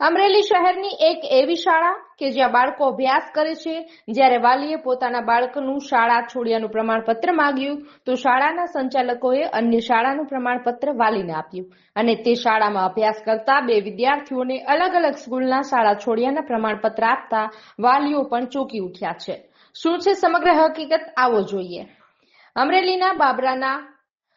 અમરેલી શહેરની એક એવી શાળા કે જ્યાં બાળકો અભ્યાસ કરે છે. જ્યારે વાલીએ પોતાના બાળકનું શાળા છોડ્યાનું પ્રમાણપત્ર માંગ્યું, તો શાળાના સંચાલકોએ અન્ય શાળાનું પ્રમાણપત્ર વાલીને આપ્યું અને તે શાળામાં અભ્યાસ કરતા બે વિદ્યાર્થીઓને અલગ અલગ સ્કૂલના શાળા છોડ્યાના પ્રમાણપત્ર આપતા વાલીઓ પણ ચોંકી ઉઠ્યા છે. શું છે સમગ્ર હકીકત? આવો જોઈએ. અમરેલીના બાબરાના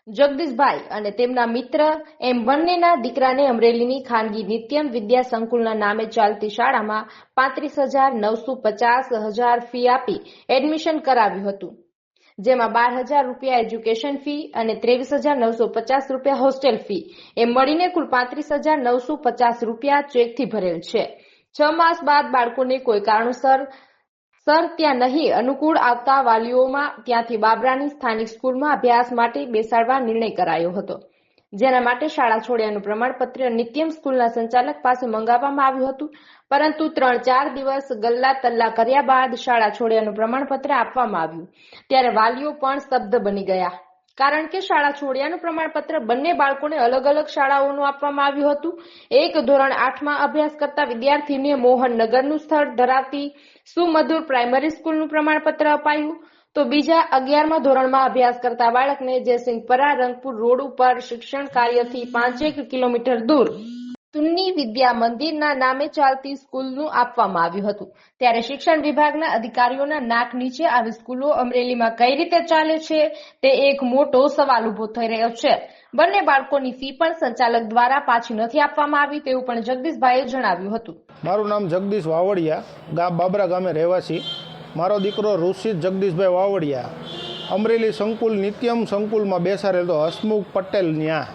જગદીશભાઈ અને તેમના મિત્ર એમ બંનેના દીકરાને અમરેલીની ખાનગી નિત્યમ વિદ્યા સંકુલના નામે ચાલતી શાળામાં પાંત્રીસ હજાર નવસો પચાસ હજાર ફી આપી એડમિશન કરાવ્યું હતું. જેમાં બાર હજાર રૂપિયા એજ્યુકેશન ફી અને ત્રેવીસ હજાર નવસો પચાસ રૂપિયા હોસ્ટેલ ફી. એમ મળીને કુલ પાંત્રીસ હજાર નવસો પચાસ રૂપિયા ચેકથી ભરેલ છે. છ માસ બાદ બાળકોને કોઈ કારણોસર સર, ત્યાં નહીં. અનુકૂળ આવતા વાલીઓમાં ત્યાંથી બાબરાની સ્થાનિક સ્કૂલમાં અભ્યાસ માટે બેસાડવા નિર્ણય કરાયો હતો. જેના માટે શાળા છોડ્યાનું પ્રમાણપત્ર નિત્યમ સ્કૂલના સંચાલક પાસે મંગાવવામાં આવ્યું હતું. પરંતુ ત્રણ ચાર દિવસ ગલ્લા તલ્લા કર્યા બાદ શાળા છોડ્યાનું પ્રમાણપત્ર આપવામાં આવ્યું. ત્યારે વાલીઓ પણ સ્તબ્ધ બની ગયા. કારણ કે શાળા છોડ્યાનું પ્રમાણપત્ર બંને બાળકોને અલગ અલગ શાળાઓનું આપવામાં આવ્યું હતું. એક ધોરણ આઠમાં અભ્યાસ કરતા વિદ્યાર્થીને મોહનનગરનું સ્થળ ધરાવતી સુમધુર પ્રાઇમરી સ્કૂલનું પ્રમાણપત્ર અપાયું. તો બીજા અગિયારમા ધોરણમાં અભ્યાસ કરતા બાળકને જયસિંહપરા રંગપુર રોડ ઉપર શિક્ષણ કાર્યથી પાંચેક કિલોમીટર દૂર. સુન્ની વિદ્યા મંદિરના નામે ચાલતી સ્કૂલનું આપવામાં આવ્યું હતું. ત્યારે શિક્ષણ વિભાગના અધિકારીઓના નાક નીચે આવી સ્કૂલો અમરેલીમાં કઈ રીતે ચાલે છે તે એક મોટો સવાલ ઊભો થઈ રહ્યો છે. બંને બાળકોની ફી પણ સંચાલક દ્વારા પાછી નથી આપવામાં આવી તેવું પણ જગદીશભાઈએ જણાવ્યું હતું. મારું નામ જગદીશ વાવડિયા, ગામ બાબરા ગામે રહેવાસી. મારો દીકરો ઋષિત જગદીશભાઈ વાવડિયા. અમરેલી સંકુલ નિત્યમ સંકુલમાં બેસાડેલ હસમુખ પટેલ ત્યાં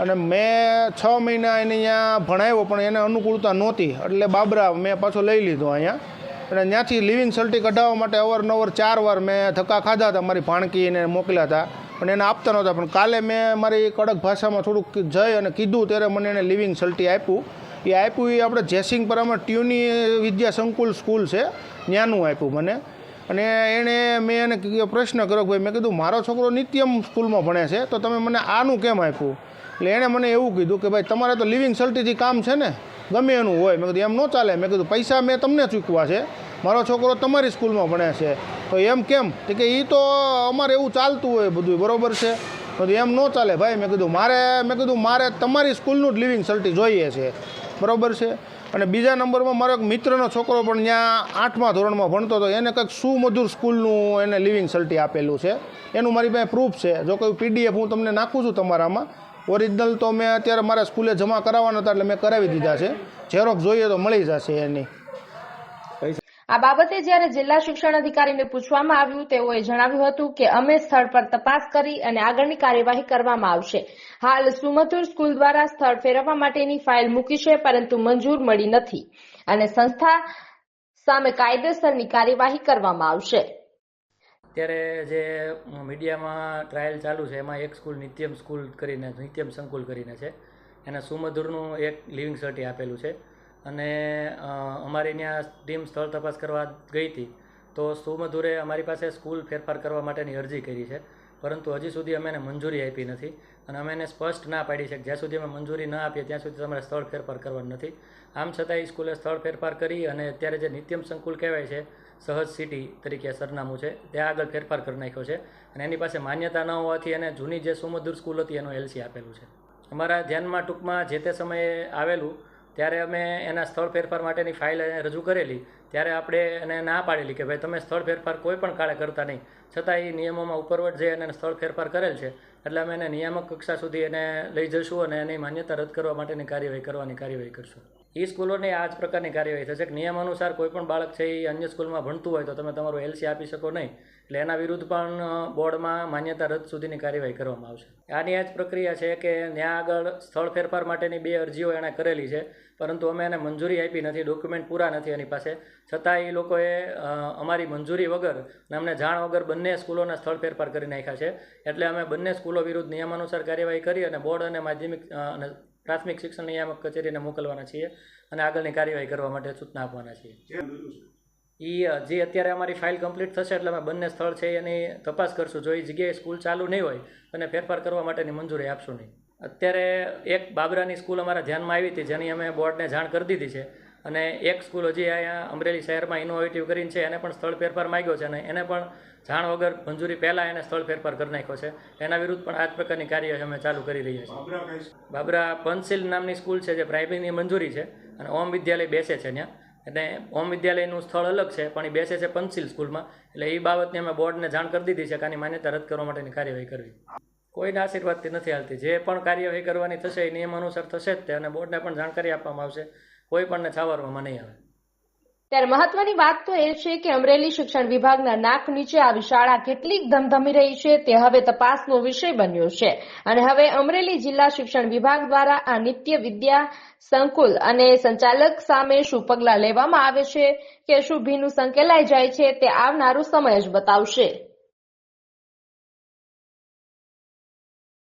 અને મેં છ મહિના એને અહીંયા ભણાવ્યો, પણ એને અનુકૂળતા નહોતી. એટલે બાબરા મેં પાછો લઈ લીધો અહીંયા. અને ત્યાંથી લિવિંગ સર્ટી કઢાવવા માટે અવારનવાર ચાર વાર મેં ધક્કા ખાધા હતા. મારી ભાણકીને મોકલ્યા હતા. પણ એને આપતા નહોતા. પણ કાલે મેં મારી કડક ભાષામાં થોડુંક જઈ અને કીધું, ત્યારે મને એને લિવિંગ સર્ટી આપ્યું. એ આપ્યું એ આપણે જયસિંહપરામાં ટ્યુની વિદ્યા સંકુલ સ્કૂલ છે. ત્યાંનું આપ્યું મને. અને એણે મેં એને પ્રશ્ન કર્યો ભાઈ, મેં કીધું, મારો છોકરો નિત્યમ સ્કૂલમાં ભણે છે, તો તમે મને આનું કેમ આપ્યું? એટલે એણે મને એવું કીધું કે, ભાઈ, તમારે તો લિવિંગ સલ્ટીથી કામ છે ને, ગમે એનું હોય. મેં કીધું, એમ ન ચાલે. મેં કીધું, પૈસા મેં તમને ચૂકવા છે, મારો છોકરો તમારી સ્કૂલમાં ભણે છે. તો એમ કેમ? કે એ તો અમારે એવું ચાલતું હોય બધું બરોબર છે? તો એમ ન ચાલે. ભાઈ, મેં કીધું, મારે, મેં કીધું, મારે તમારી સ્કૂલનું જ લિવિંગ સલ્ટી જોઈએ છે. બરોબર છે? અને બીજા નંબરમાં મારો એક મિત્રનો છોકરો પણ ત્યાં આઠમા ધોરણમાં ભણતો હતો. એને કંઈક સુમધુર સ્કૂલનું એને લિવિંગ સર્ટી આપેલું છે. એનું મારી પાસે પ્રૂફ છે. જો કોઈ પીડીએફ હું તમને નાખું છું તમારામાં ઓરિજિનલ તો મેં અત્યારે મારા સ્કૂલે જમા કરાવવાના હતા એટલે મેં કરાવી દીધા છે. ઝેરોક્ષ જોઈએ તો મળી જશે એની. આ બાબતે જ્યારે જિલ્લા શિક્ષણ અધિકારીને પૂછવામાં આવ્યું, તેઓએ જણાવ્યું હતું કે અમે સ્થળ પર તપાસ કરી અને આગળની કાર્યવાહી કરવામાં આવશે. હાલ સુમધુર સ્કૂલ દ્વારા સ્થળ ફેરવવા માટેની ફાઇલ મૂકી છે, પરંતુ મંજૂર મળી નથી અને સંસ્થા સામે કાયદેસરની કાર્યવાહી કરવામાં આવશે. અત્યારે જે મીડિયામાં ટ્રાયલ ચાલુ છે, એમાં એક સ્કૂલ નિત્યમ સ્કૂલ કરીને, નિત્યમ સંકુલ કરીને છે. એને સુમધુરનું એક લિવિંગ સર્ટી આપેલું છે. અને અમારે ત્યાં ટીમ સ્થળ તપાસ કરવા ગઈ હતી. તો સુમધુરે અમારી પાસે સ્કૂલ ફેરફાર કરવા માટેની અરજી કરી છે. પરંતુ હજી સુધી અમે એને મંજૂરી આપી નથી અને અમે એને સ્પષ્ટ ના પાડી છે જ્યાં સુધી અમે મંજૂરી ના આપીએ ત્યાં સુધી તમારે સ્થળ ફેરફાર કરવાનું નથી. આમ છતાં એ સ્કૂલે સ્થળ ફેરફાર કરી અને અત્યારે જે નિત્યમ સંકુલ કહેવાય છે, સહજ સિટી તરીકે સરનામું છે, ત્યાં આગળ ફેરફાર કરી નાખ્યો છે અને એની પાસે માન્યતા ન હોવાથી એને જૂની જે સુમધુર સ્કૂલ હતી એનું એલસી આપેલું છે. અમારા ધ્યાનમાં ટૂંકમાં જે તે સમયે આવેલું ત્યારે અમે એના સ્થળ ફેરફાર માટેની ફાઇલ રજૂ કરેલી. ત્યારે આપણે એને ના પાડેલી કે ભાઈ તમે સ્થળ ફેરફાર કોઈ પણ કાળે કરતા નહીં. છતાં એ નિયમોમાં ઉપરવટ જે અને સ્થળ ફેરફાર કરેલ છે. એટલે અમે એને નિયામક કક્ષા સુધી એને લઈ જઈશું અને એની માન્યતા રદ કરવા માટેની કાર્યવાહી કરવાની કાર્યવાહી કરશું. એ સ્કૂલોની આ જ પ્રકારની કાર્યવાહી થશે કે નિયમ અનુસાર કોઈ પણ બાળક છે એ અન્ય સ્કૂલમાં ભણતું હોય તો તમે તમારું એલસી આપી શકો નહીં. એટલે એના વિરુદ્ધ પણ બોર્ડમાં માન્યતા રદ સુધીની કાર્યવાહી કરવામાં આવશે. આની આ જ પ્રક્રિયા છે કે ત્યાં આગળ સ્થળ ફેરફાર માટેની બે અરજીઓ એણે કરેલી છે, પરંતુ અમે એને મંજૂરી આપી નથી, ડોક્યુમેન્ટ પૂરા નથી એની પાસે. છતાં એ લોકોએ અમારી મંજૂરી વગર અને અમને જાણ વગર બંને સ્કૂલોના સ્થળ ફેરફાર કરી નાખ્યા છે. એટલે અમે બંને સ્કૂલો વિરુદ્ધ નિયમાનુસાર કાર્યવાહી કરી અને બોર્ડ અને માધ્યમિક અને પ્રાથમિક શિક્ષણ નિયામક કચેરીને મોકલવાના છીએ અને આગળની કાર્યવાહી કરવા માટે સૂચના આપવાના છીએ. એ જે અત્યારે અમારી ફાઇલ કમ્પ્લીટ થશે એટલે અમે બંને સ્થળ છે એની તપાસ કરશું. જો એ જગ્યાએ સ્કૂલ ચાલુ નહીં હોય અને ફેરફાર કરવા માટેની મંજૂરી આપશું નહીં. અત્યારે એક બાબરાની સ્કૂલ અમારા ધ્યાનમાં આવી હતી, જેની અમે બોર્ડને જાણ કરી દીધી છે. અને એક સ્કૂલ હજી અહીંયા અમરેલી શહેરમાં ઇનોવેટિવ કરીને છે એને પણ સ્થળ ફેરફાર માંગ્યો છે અને એને પણ જાણ વગર મંજૂરી પહેલાં એને સ્થળ ફેરફાર કરી નાખ્યો છે. એના વિરુદ્ધ પણ આ જ પ્રકારની કાર્ય અમે ચાલુ કરી રહ્યા છીએ. બાબરા પંચશીલ નામની સ્કૂલ છે જે પ્રાઇમરીની મંજૂરી છે અને ઓમ વિદ્યાલય બેસે છે ત્યાં. એટલે ઓમ વિદ્યાલયનું સ્થળ અલગ છે પણ એ બેસે છે પંચશીલ સ્કૂલમાં. એટલે એ બાબતને અમે બોર્ડને જાણ કરી દીધી છે કે આની માન્યતા રદ કરવા માટેની કાર્યવાહી કરવી. કોઈના આશીર્વાદથી નથી હાલતી. જે પણ કાર્યવાહી કરવાની થશે એ નિયમ અનુસાર થશે જ તે અને બોર્ડને પણ જાણકારી આપવામાં આવશે. કોઈ પણને છાવરવામાં નહીં આવે. ત્યારે મહત્વની વાત તો એ છે કે અમરેલી શિક્ષણ વિભાગના નાક નીચે આવી શાળા કેટલીક ધમધમી રહી છે તે હવે તપાસનો વિષય બન્યો છે. અને હવે અમરેલી જિલ્લા શિક્ષણ વિભાગ દ્વારા આ નિત્ય વિદ્યા સંકુલ અને સંચાલક સામે શું પગલાં લેવામાં આવે છે કે શું ભીનું સંકેલાઈ જાય છે તે આવનારું સમય જ બતાવશે.